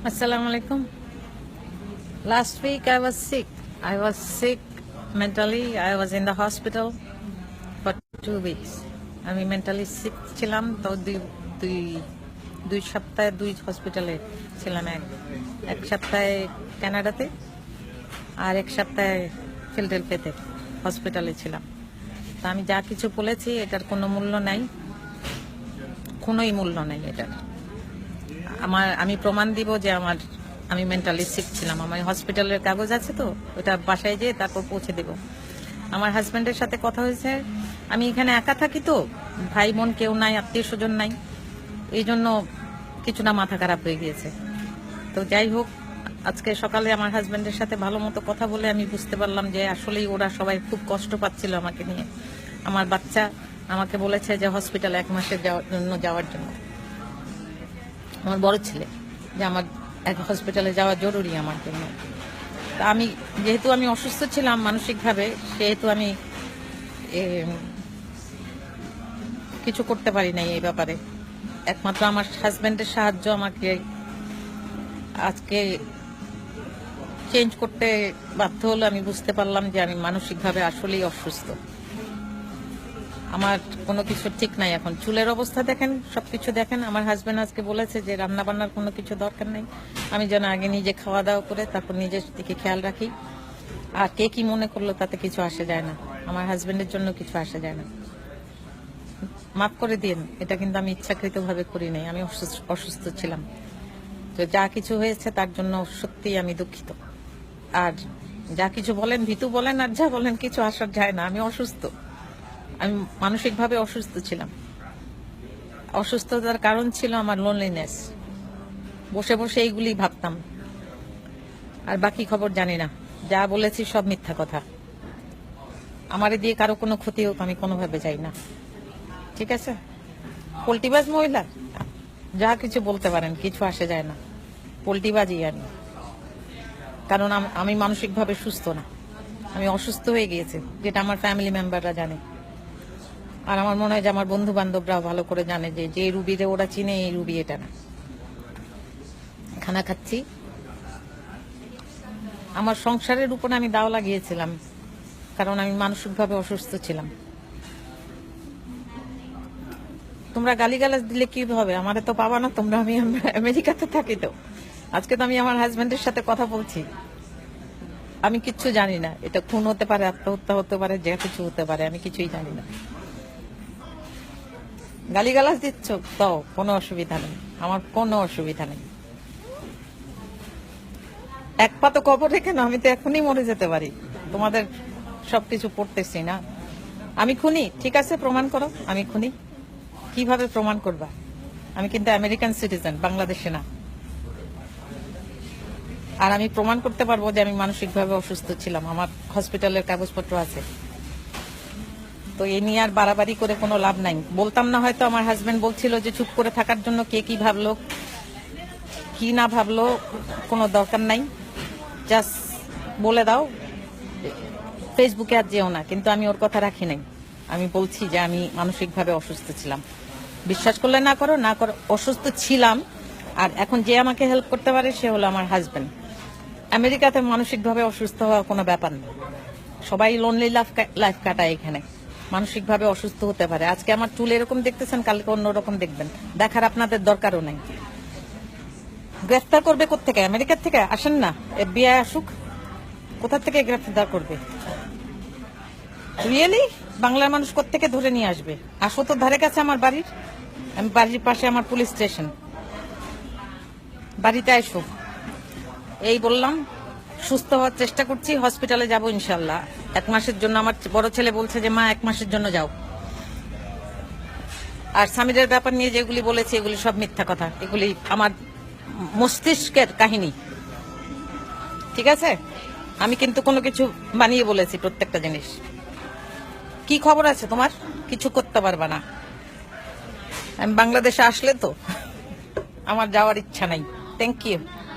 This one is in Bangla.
Assalamu alaikum. Last week I was sick. I was sick mentally. I was in the hospital for two weeks. আমি মেন্টালি সিক ছিলাম তো দুই দুই দুই সপ্তাহে দুই হসপিটালে ছিলাম এক এক সপ্তাহে কানাডাতে আর এক সপ্তাহে ফিল্ডেলফিয়াতে হসপিটালে ছিলাম তা আমি যা কিছু বলেছি এটার কোনো মূল্য নাই কোনোই মূল্য নাই এটার আমার, আমি প্রমাণ দিব যে আমার, আমি মেন্টালি সিক ছিলাম। আমার হসপিটালের কাগজ আছে তো, ওটা বাসায় যেয়ে তারপর পৌঁছে দেব। আমার হাজব্যান্ডের সাথে কথা হয়েছে। আমি এখানে একা থাকি তো, ভাই বোন কেউ নাই, আত্মীয় স্বজন নাই। এই জন্য কিছু না, মাথা খারাপ হয়ে গিয়েছে। তো যাই হোক, আজকে সকালে আমার হাজব্যান্ডের সাথে ভালো মতো কথা বলে আমি বুঝতে পারলাম যে আসলেই ওরা সবাই খুব কষ্ট পাচ্ছিল আমাকে নিয়ে। আমার বাচ্চা আমাকে বলেছে যে হসপিটালে এক মাসের জন্য, যাওয়ার জন্য। আমার বড় ছেলে, যে আমার এক হসপিটালে যাওয়া জরুরি আমার জন্য। তা আমি, যেহেতু আমি অসুস্থ ছিলাম মানসিকভাবে, সেহেতু আমি কিছু করতে পারি নাই এই ব্যাপারে। একমাত্র আমার হাজব্যান্ডের সাহায্য আমাকে আজকে চেঞ্জ করতে বাধ্য হলো, আমি বুঝতে পারলাম যে আমি মানসিকভাবে আসলেই অসুস্থ। আমার কোনো কিছু ঠিক নাই এখন। চুলের অবস্থা দেখেন, সবকিছু দেখেন। আমার হাজবেন্ড আজকে বলেছে যে রান্না বান্নার কোনো কিছু দরকার নেই। আমি যেন আগে নিজে খাওয়া দাওয়া করে তারপর নিজের দিকে খেয়াল রাখি। আর কে কি মনে করল তাতে কিছু আসে যায় না। আমার হাজবেন্ডের জন্য কিছু আসে যায় না। মাফ করে দিন, এটা কিন্তু আমি ইচ্ছাকৃতভাবে করি নাই। আমি অসুস্থ- অসুস্থ ছিলাম। তো যা কিছু হয়েছে তার জন্য সত্যিই আমি দুঃখিত। আর যা কিছু বলেন, ভিতু বলেন আর যা বলেন, কিছু আসার যায় না। আমি অসুস্থ। আমি মানসিকভাবে অসুস্থ ছিলাম। অসুস্থতার কারণ ছিল আমার লোনলিনেস বসে বসে এইগুলি ভাবতাম। আর বাকি খবর জানি না। যা বলেছি সব মিথ্যা কথা। আমারে দিয়ে কারও কোনো ক্ষতি হোক, আমি কোনোভাবে চাই না। ঠিক আছে? পোল্টিবাজ মহিলা? যা কিছু বলতে পারেন, কিছু আসে যায় না। পোল্টিবাজই আমি। কারণ আমি মানসিকভাবে সুস্থ না। আমি অসুস্থ হয়ে গিয়েছি, যেটা আমার ফ্যামিলি মেম্বাররা জানে। আর আমার মনে হয় যে আমার বন্ধু বান্ধবরাও ভালো করে জানে যে যে রুবিরে ওরা চিনে, এই রুবি এটা না। খানা খাচ্ছি। আমার সংসারের উপরে আমি দাও লাগিয়েছিলাম, কারণ আমি মানসিকভাবে অসুস্থ ছিলাম। তোমরা গালিগালাজ দিলে কি হবে? আমারে তো পাবা না তোমরা, আমি আমরা আমেরিকাতে থাকি তো। আজকে তো আমি আমার হাজবেন্ডের সাথে কথা বলছি। আমি কিচ্ছু জানি না, এটা খুন হতে পারে, আত্মহত্যা হতে পারে, যে কিছু হতে পারে, আমি কিছুই জানি না। গালিগালাজ দিচ্ছ? দাও, কোনো অসুবিধা নেই। আমার কোনো অসুবিধা নেই। এক পা তো কবর রেখে না আমি তো এখনই মরে যেতে পারি। তোমাদের সবকিছু পড়তেছি না। আমি খুনি, ঠিক আছে? প্রমাণ করো, আমি খুনি। কীভাবে প্রমাণ করবা? আমি কিন্তু আমেরিকান সিটিজেন, বাংলাদেশে না। আর আমি প্রমাণ করতে পারব যে আমি মানসিকভাবে অসুস্থ ছিলাম। আমার হসপিটালের কাগজপত্র আছে। তো এই নিয়ে আর বাড়াবাড়ি করে কোনো লাভ নাই। বলতাম না হয়তো আমার হাজবেন্ড বলছিল যে, চুপ করে থাকার জন্য কে কি ভাবলো, কি না ভাবলো, কোনো দরকার নাই। জাস্ট বলে দাও ফেসবুকে আর যেও না। কিন্তু আমি ওর কথা রাখি নাই। আমি বলছি যে, আমি মানসিকভাবে অসুস্থ ছিলাম। বিশ্বাস করলে না করো না করো, অসুস্থ ছিলাম। আর এখন যে আমাকে হেল্প করতে পারে, সে হলো আমার হাজবেন্ড আমেরিকাতে মানসিকভাবে অসুস্থ হওয়া কোনো ব্যাপার না। সবাই লোনলি লাইফ লাইফ কাটায় এখানে। মানসিকভাবে অসুস্থ হতে পারে। আজকে আমার চুল এরকম দেখতেছেন, কালকে অন্যরকম দেখবেন। দেখার আপনাদের দরকারও নাই। গ্রেফতার করবে কোথেকে আমেরিকার থেকে? আসেন না। এফবিআই আসুক। কোথা থেকে গ্রেফতার করবে? রিয়েলি বাংলার মানুষ কোথেকে ধরে নিয়ে আসবে? আসো তো ধারে কাছে আমার বাড়ির। আমি বাড়ির পাশে আমার পুলিশ স্টেশন। বাড়িতে আসো এই বললাম সুস্থ হওয়ার চেষ্টা করছি হসপিটালে যাব ইনশাল্লাহ এক মাসের জন্য আমার বড় ছেলে বলছে যে, মা, এক মাসের জন্য যাও। আর স্বামীদের ব্যাপার নিয়ে যেগুলি বলেছি, এগুলি সব মিথ্যা কথা। এগুলি আমার মস্তিষ্কের কাহিনী। ঠিক আছে? আমি কিন্তু কোনো কিছু বানিয়ে বলেছি প্রত্যেকটা জিনিস। কি খবর আছে তোমার? কিছু করতে পারবা না। আমি বাংলাদেশে আসলে তো আমার যাওয়ার ইচ্ছা নাই। Thank you